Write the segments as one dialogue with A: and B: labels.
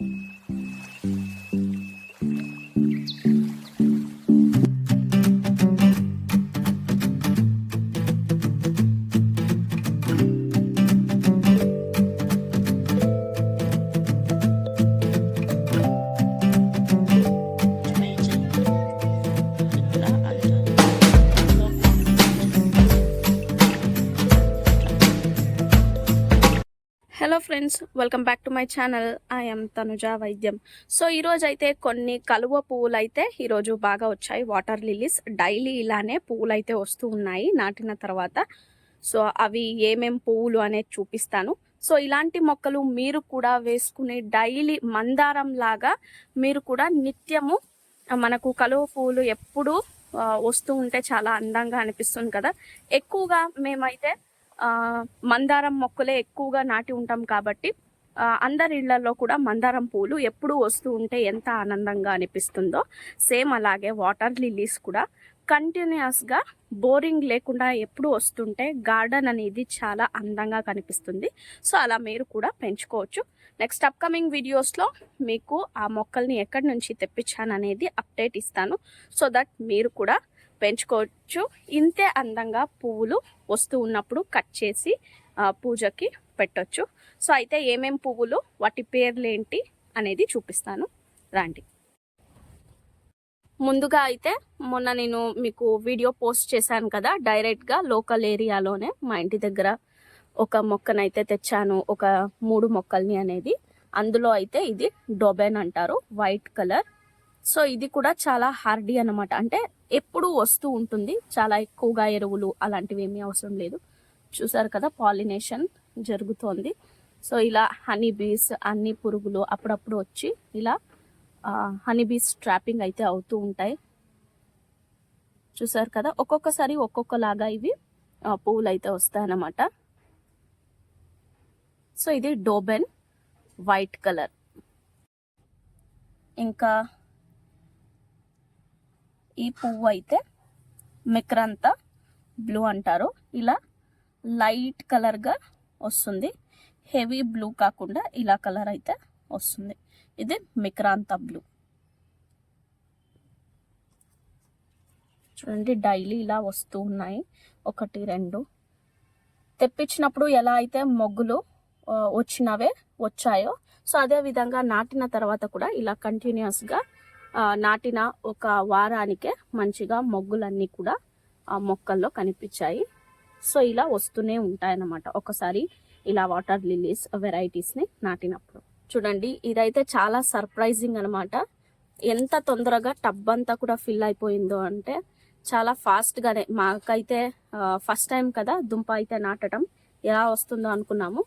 A: Thank you. Hello friends welcome back to my channel. I'm Tanuja Vaidyam. So ఈరోజు అయితే కొన్ని కలువ పువ్వులు అయితే ఈరోజు బాగా వచ్చాయి. వాటర్ లిలీస్ డైలీ ఇలానే పువ్వులు అయితే వస్తూ ఉన్నాయి నాటిన తర్వాత. సో అవి ఏమేం పువ్వులు అనేది చూపిస్తాను. సో ఇలాంటి మొక్కలు మీరు కూడా వేసుకునే డైలీ మందారం లాగా మీరు కూడా నిత్యము మనకు కలువ పువ్వులు ఎప్పుడూ వస్తూ ఉంటే చాలా అందంగా అనిపిస్తుంది కదా. ఎక్కువగా మేమైతే మందారం మొక్కలే ఎక్కువగా నాటి ఉంటాం కాబట్టి అందరి ఇళ్ళలో కూడా మందారం పూలు ఎప్పుడు వస్తూ ఉంటే ఎంత ఆనందంగా అనిపిస్తుందో సేమ్ అలాగే వాటర్ లిల్లీస్ కూడా. కంటిన్యూస్గా బోరింగ్ లేకుండా ఎప్పుడు వస్తుంటే గార్డెన్ అనేది చాలా అందంగా కనిపిస్తుంది. సో అలా మీరు కూడా పెంచుకోవచ్చు. నెక్స్ట్ అప్కమింగ్ వీడియోస్లో మీకు ఆ మొక్కల్ని ఎక్కడి నుంచి తెప్పించాను అనేది అప్డేట్ ఇస్తాను. సో దట్ మీరు కూడా పెంచుకోవచ్చు. ఇంతే అందంగా పువ్వులు వస్తూ ఉన్నప్పుడు కట్ చేసి పూజకి పెట్టొచ్చు. సో అయితే ఏమేం పువ్వులు వాటి పేర్లు ఏంటి అనేది చూపిస్తాను. రాండి. ముందుగా అయితే మొన్న నేను మీకు వీడియో పోస్ట్ చేశాను కదా డైరెక్ట్గా లోకల్ ఏరియాలోనే మా ఇంటి దగ్గర ఒక మొక్కనైతే తెచ్చాను ఒక మూడు మొక్కల్ని అనేది. అందులో అయితే ఇది డొబెన్ అంటారు వైట్ కలర్. సో ఇది కూడా చాలా హార్డీ అన్నమాట. అంటే ఎప్పుడూ వస్తూ ఉంటుంది. చాలా ఎక్కువగా ఎరువులు అలాంటివి ఏమీ అవసరం లేదు. చూసారు కదా పాలినేషన్ జరుగుతోంది. సో ఇలా హనీ బీస్ అన్ని పురుగులు అప్పుడప్పుడు వచ్చి ఇలా హనీ బీస్ ట్రాపింగ్ అయితే అవుతూ ఉంటాయి. చూసారు కదా ఒక్కొక్కసారి ఒక్కొక్కలాగా ఇవి పువ్వులు అయితే వస్తాయన్నమాట. సో ఇది డోబెన్ వైట్ కలర్. ఇంకా ఈ పువ్వు అయితే మిక్రంతా బ్లూ అంటారు. ఇలా లైట్ కలర్గా వస్తుంది. హెవీ బ్లూ కాకుండా ఇలా కలర్ అయితే వస్తుంది. ఇది మిక్రాంత బ్లూ. చూడండి డైలీ ఇలా వస్తూ ఉన్నాయి. ఒకటి రెండు. తెప్పించినప్పుడు ఎలా అయితే మొగ్గులు వచ్చినవే వచ్చాయో సో అదే విధంగా నాటిన తర్వాత కూడా ఇలా కంటిన్యూస్గా నాటిన ఒక వారానికే మంచిగా మొగ్గులన్నీ కూడా ఆ మొక్కల్లో కనిపించాయి. సో ఇలా వస్తూనే ఉంటాయన్నమాట. ఒకసారి ఇలా వాటర్ లిలీస్ వెరైటీస్ని నాటినప్పుడు. చూడండి ఇదైతే చాలా సర్ప్రైజింగ్ అనమాట ఎంత తొందరగా టబ్ అంతా కూడా ఫిల్ అయిపోయిందో అంటే చాలా ఫాస్ట్గానే మాకైతే ఫస్ట్ టైం కదా దుంప అయితే నాటడం ఎలా వస్తుందో అనుకున్నాము.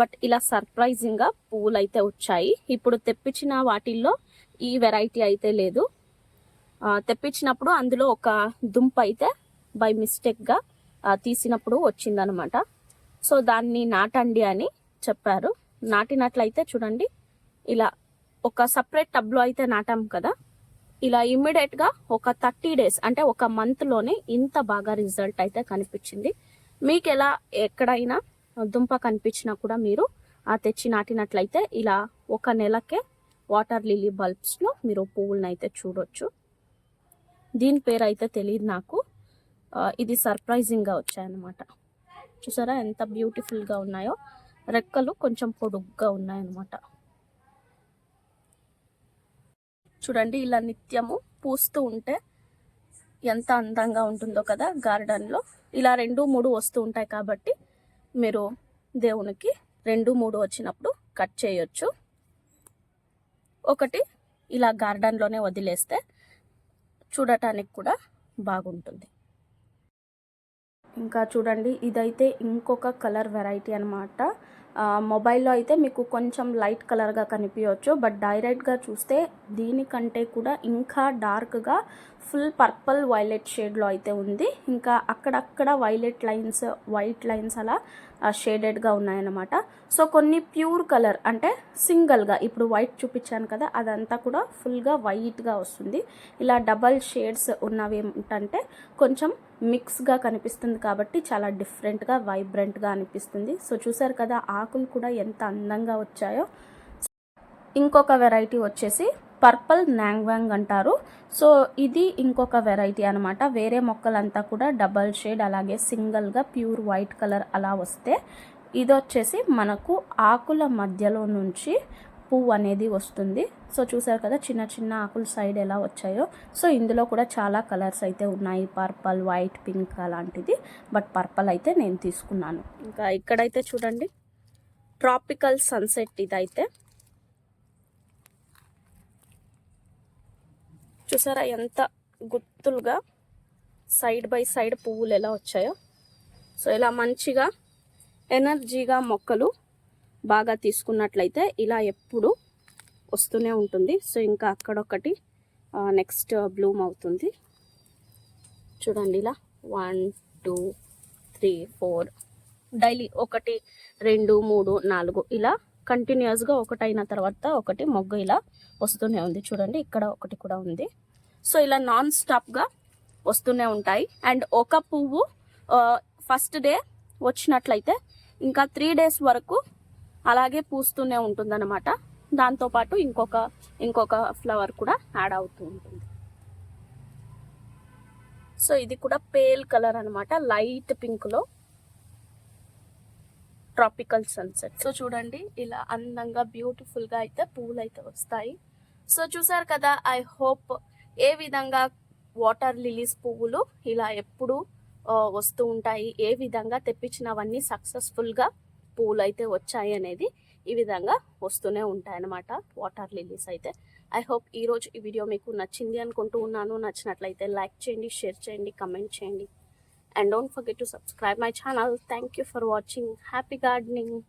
A: బట్ ఇలా సర్ప్రైజింగ్గా పువ్వులు అయితే వచ్చాయి. ఇప్పుడు తెప్పించిన వాటిల్లో ఈ వెరైటీ అయితే లేదు. తెప్పించినప్పుడు అందులో ఒక దుంప అయితే బై మిస్టేక్గా తీసినప్పుడు వచ్చిందనమాట. సో దాన్ని నాటండి అని చెప్పారు. నాటినట్లయితే చూడండి ఇలా ఒక సపరేట్ టబ్లో అయితే నాటాం కదా. ఇలా ఇమ్మీడియట్గా ఒక థర్టీ డేస్ అంటే ఒక మంత్లోనే ఇంత బాగా రిజల్ట్ అయితే కనిపించింది. మీకు ఎలా ఎక్కడైనా దుంప కనిపించినా కూడా మీరు ఆ తెచ్చి నాటినట్లయితే ఇలా ఒక నెలకే వాటర్ లిలీ బల్బ్స్లో మీరు పువ్వులను అయితే చూడొచ్చు. దీని పేరు అయితే తెలియదు నాకు. ఇది సర్ప్రైజింగ్గా వచ్చాయన్నమాట. చూసారా ఎంత బ్యూటిఫుల్గా ఉన్నాయో? రెక్కలు కొంచెం పొడుగ్గా ఉన్నాయన్నమాట. చూడండి ఇలా నిత్యము పూస్తూ ఉంటే ఎంత అందంగా ఉంటుందో కదా గార్డెన్లో. ఇలా రెండు మూడు వస్తూ ఉంటాయి కాబట్టి మీరు దేవునికి రెండు మూడు వచ్చినప్పుడు కట్ చేయొచ్చు. ఒకటి ఇలా గార్డెన్లోనే వదిలేస్తే చూడటానికి కూడా బాగుంటుంది. ఇంకా చూడండి ఇదైతే ఇంకొక కలర్ వెరైటీ అనమాట మొబైల్లో అయితే మీకు కొంచెం లైట్ కలర్గా కనిపించవచ్చు బట్ డైరెక్ట్గా చూస్తే దీనికంటే కూడా ఇంకా డార్క్గా ఫుల్ పర్పుల్ వైలెట్ షేడ్లో అయితే ఉంది. ఇంకా అక్కడక్కడ వైలెట్ లైన్స్ వైట్ లైన్స్ అలా షేడెడ్గా ఉన్నాయన్నమాట. సో కొన్ని ప్యూర్ కలర్ అంటే సింగిల్గా ఇప్పుడు వైట్ చూపించాను కదా అదంతా కూడా ఫుల్గా వైట్గా వస్తుంది. ఇలా డబల్ షేడ్స్ ఉన్నవి ఏంటంటే కొంచెం మిక్స్గా కనిపిస్తుంది కాబట్టి చాలా డిఫరెంట్గా వైబ్రెంట్గా అనిపిస్తుంది. సో చూసారు కదా ఆకులు కూడా ఎంత అందంగా వచ్చాయో. ఇంకొక వెరైటీ వచ్చేసి పర్పల్ నాంగ్వాంగ్ అంటారు. సో ఇది ఇంకొక వెరైటీ అనమాట వేరే మొక్కలంతా కూడా డబల్ షేడ్ అలాగే సింగిల్గా ప్యూర్ వైట్ కలర్ అలా వస్తే ఇది వచ్చేసి మనకు ఆకుల మధ్యలో నుంచి పువ్వు అనేది వస్తుంది. సో చూసారు కదా చిన్న చిన్న ఆకుల సైడ్ ఎలా వచ్చాయో. సో ఇందులో కూడా చాలా కలర్స్ అయితే ఉన్నాయి. పర్పల్ వైట్ పింక్ అలాంటిది. బట్ పర్పల్ అయితే నేను తీసుకున్నాను. ఇంకా ఇక్కడైతే చూడండి. ట్రాపికల్ సన్సెట్ ఇదైతే. చూసారా ఎంత గుత్తులుగా సైడ్ బై సైడ్ పువ్వులు ఎలా వచ్చాయో? సో ఇలా మంచిగా ఎనర్జీగా మొక్కలు బాగా తీసుకున్నట్లయితే ఇలా ఎప్పుడు వస్తూనే ఉంటుంది. సో ఇంకా అక్కడొకటి నెక్స్ట్ బ్లూమ్ అవుతుంది. చూడండి ఇలా. One two three four daily ఒకటి రెండు మూడు నాలుగు ఇలా కంటిన్యూస్గా ఒకటైన తర్వాత ఒకటి మొగ్గ ఇలా వస్తూనే ఉంది. చూడండి ఇక్కడ ఒకటి కూడా ఉంది. సో ఇలా నాన్ స్టాప్గా వస్తూనే ఉంటాయి. అండ్ ఒక పువ్వు ఫస్ట్ డే వచ్చినట్లయితే ఇంకా త్రీ డేస్ వరకు అలాగే పూస్తూనే ఉంటుందన్నమాట. దాంతోపాటు ఇంకొక ఇంకొక ఫ్లవర్ కూడా యాడ్ అవుతూ ఉంటుంది. సో ఇది కూడా పేల్ కలర్ అనమాట లైట్ పింక్లో ట్రాపికల్ సన్సెట్ సో చూడండి ఇలా అందంగా బ్యూటిఫుల్గా అయితే పువ్వులు అయితే వస్తాయి. సో చూసారు కదా ఐ హోప్ ఏ విధంగా వాటర్ లిలీస్ పువ్వులు ఇలా ఎప్పుడు వస్తూ ఉంటాయి ఏ విధంగా తెప్పించినవన్నీ సక్సెస్ఫుల్గా పువ్వులు అయితే వచ్చాయి అనేది ఈ విధంగా వస్తూనే ఉంటాయి అన్నమాట వాటర్ లిలీస్ అయితే. ఐ హోప్ ఈరోజు ఈ వీడియో మీకు నచ్చింది అనుకుంటూ ఉన్నాను. నచ్చినట్లయితే లైక్ చేయండి షేర్ చేయండి కమెంట్ చేయండి. And don't forget to subscribe my channel. Thank you for watching. Happy gardening